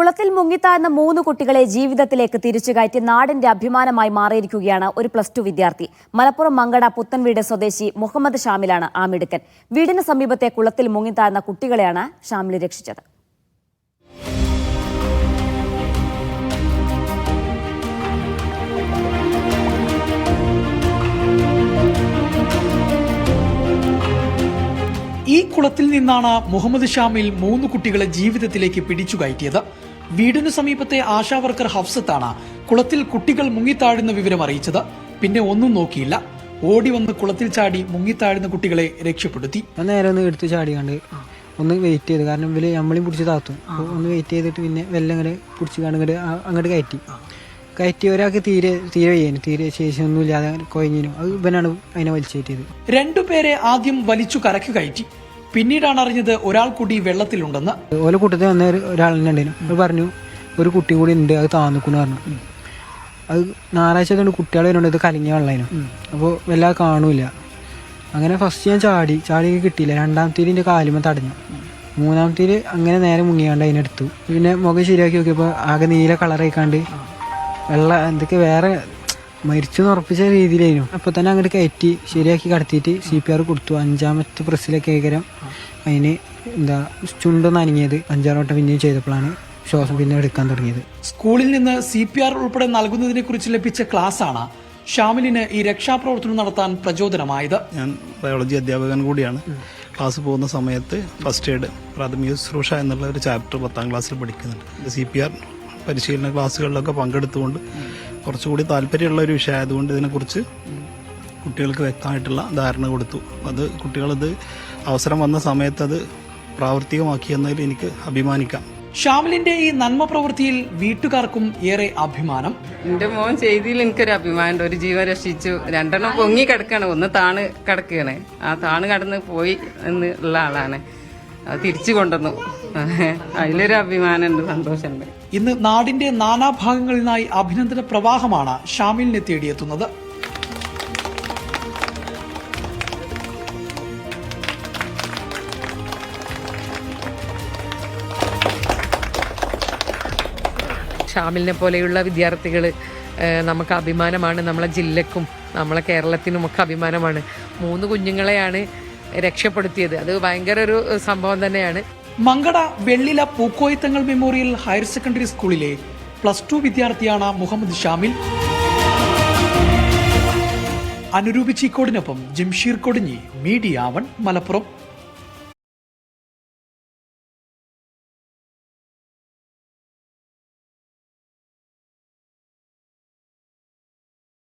കുളത്തിൽ മുങ്ങിത്താഴ്ന്ന മൂന്ന് കുട്ടികളെ ജീവിതത്തിലേക്ക് തിരിച്ചുകയറ്റി നാടിന്റെ അഭിമാനമായി മാറിയിരിക്കുകയാണ് ഒരു പ്ലസ് ടു വിദ്യാർത്ഥി. മലപ്പുറം മങ്കട പുത്തൻവീട് സ്വദേശി മുഹമ്മദ് ഷാമിലാണ് ആ മിടുക്കൻ. വീടിന് സമീപത്തെ കുളത്തിൽ മുങ്ങിത്താഴ്ന്ന കുട്ടികളെയാണ് ഷാമിൽ രക്ഷിച്ചത്. ഈ കുളത്തിൽ നിന്നാണ് മുഹമ്മദ് ഷാമിൽ മൂന്ന് കുട്ടികളെ ജീവിതത്തിലേക്ക് പിടിച്ചു കയറ്റിയത്. വീടിനു സമീപത്തെ ആശാവർക്കർ ഹഫ്സത്താണ് കുളത്തിൽ കുട്ടികൾ മുങ്ങിത്താഴുന്ന വിവരം അറിയിച്ചത്. പിന്നെ ഒന്നും നോക്കിയില്ല. ഓടി വന്ന് കുളത്തിൽ ചാടി മുങ്ങിത്താഴുന്ന കുട്ടികളെ രക്ഷപ്പെടുത്തി. നേരെ ഒന്ന് എടുത്ത് ചാടി കണ്ട് ഒന്ന് വെയിറ്റ് ചെയ്ത്. കാരണം ഇവർ നമ്മളെയും പിടിച്ച് താത്തും. ഒന്ന് വെയിറ്റ് ചെയ്തിട്ട് പിന്നെ വെല്ലം അങ്ങനെ പിടിച്ച് കണ്ട് അങ്ങോട്ട് കയറ്റി. കയറ്റി ഒരാൾക്ക് തീരെ തീരെ വയ്യേനു. തീരെ ശേഷിയൊന്നും ഒന്നുമില്ലാതെ കൊയഞ്ഞിനും. അത് ഇവനാണ് അതിനെ വലിച്ചു കയറ്റിയത്. രണ്ടുപേരെ ആദ്യം വലിച്ചു കരക്ക് കയറ്റി. പിന്നീടാണ് അറിഞ്ഞത് ഒരാൾ കൂടി വെള്ളത്തിലുണ്ടെന്ന്. ഓരോ കൂട്ടത്തിൽ വന്ന ഒരു- ഒരാളെന്നെ പറഞ്ഞു ഒരു കുട്ടി കൂടി ഉണ്ട് അത് താന്നിക്കുന്നു പറഞ്ഞു. അത് ഞായറാഴ്ച കൊണ്ട് കുട്ടികൾ വരുന്നുണ്ട് ഇത് കലങ്ങിയ വെള്ളമായിരുന്നു. അപ്പോൾ വല്ലാതെ കാണൂല. അങ്ങനെ ഫസ്റ്റ് ഞാൻ ചാടി ചാടി കിട്ടിയില്ല. രണ്ടാമത്തേൽ എന്റെ കാലുമ തടഞ്ഞു. മൂന്നാമത്തേൽ അങ്ങനെ നേരെ മുങ്ങിയാണ്ട് അതിനെടുത്തു പിന്നെ മുഖം ശരിയാക്കി നോക്കിയപ്പോൾ ആകെ നീല കളറായിക്കാണ്ട് വെള്ള എന്തൊക്കെ വേറെ മരിച്ചു ഉറപ്പിച്ച രീതിയിലായിരുന്നു. അപ്പോൾ തന്നെ അങ്ങോട്ട് കയറ്റി ശരിയാക്കി കടത്തിയിട്ട് സി പി ആർ കൊടുത്തു. അഞ്ചാമത്തെ പ്രസ്സിലൊക്കെ ഏകരം അതിന് എന്താ ചുണ്ടൊന്ന് അനങ്ങിയത് അഞ്ചാറ് വട്ടം പിന്നെയും ചെയ്തപ്പോഴാണ് ശ്വാസം പിന്നെ എടുക്കാൻ തുടങ്ങിയത്. സ്കൂളിൽ നിന്ന് സി പി ആർ ഉൾപ്പെടെ നൽകുന്നതിനെ കുറിച്ച് ലഭിച്ച ആണ് ഷാമിലിന് ഈ രക്ഷാപ്രവർത്തനം നടത്താൻ പ്രചോദനമായത്. ഞാൻ ബയോളജി അധ്യാപകൻ കൂടിയാണ്. ക്ലാസ് പോകുന്ന സമയത്ത് ഫസ്റ്റ് എയ്ഡ് പ്രാഥമിക ശുശ്രൂഷ എന്നുള്ള ഒരു ചാപ്റ്റർ പത്താം ക്ലാസ്സിൽ പഠിക്കുന്നുണ്ട്. സി പി ആർ പരിശീലന ക്ലാസ്സുകളിലൊക്കെ പങ്കെടുത്തുകൊണ്ട് കുറച്ചുകൂടി താല്പര്യമുള്ള ഒരു വിഷയമായതുകൊണ്ട് ഇതിനെക്കുറിച്ച് കുട്ടികൾക്ക് വ്യക്തമായിട്ടുള്ള ധാരണ കൊടുത്തു. അത് കുട്ടികളത് അവസരം വന്ന സമയത്ത് അത് പ്രാവർത്തികമാക്കി എന്നതിൽ എനിക്ക് അഭിമാനിക്കാം. ഷാമിലിന്റെ ഈ നന്മ പ്രവൃത്തിയിൽ വീട്ടുകാർക്കും ഏറെ അഭിമാനം. എന്റെ മോൻ ചെയ്തിൽ എനിക്കൊരു അഭിമാനമുണ്ട്. ഒരു ജീവൻ രക്ഷിച്ചു. രണ്ടെണ്ണം പൊങ്ങി കിടക്കാണ്. ഒന്ന് താണ് കിടക്കുകയാണ്. ആ താണ് കടന്ന് പോയി എന്നുള്ള ഉള്ള ആളാണ്. അത് തിരിച്ചു കൊണ്ടുവന്നു. അതിലൊരു അഭിമാനമുണ്ട് സന്തോഷമുണ്ട് ഇന്ന് നാടിന്റെ നാനാഭാഗങ്ങളിൽ നിന്നായി അഭിനന്ദന പ്രവാഹമാണ് ഷാമിലിനെ തേടിയെത്തുന്നത്. ഷാമിലിനെ പോലെയുള്ള വിദ്യാർത്ഥികൾ നമുക്ക് അഭിമാനമാണ്. നമ്മളെ ജില്ലക്കും നമ്മളെ കേരളത്തിനും ഒക്കെ അഭിമാനമാണ്. മൂന്ന് കുഞ്ഞുങ്ങളെയാണ് രക്ഷപ്പെടുത്തിയത്. അത് ഭയങ്കര ഒരു സംഭവം തന്നെയാണ്. Mankada Vellila Pookoyathangal memorial higher secondary സ്കൂളിലെ പ്ലസ് ടു വിദ്യാർത്ഥിയാണ് മുഹമ്മദ് ഷാമിൽ. അനുരൂപ് ചീക്കോടിനൊപ്പം ജംഷീർ കൊടിഞ്ഞി മീഡിയ വൺ മലപ്പുറം.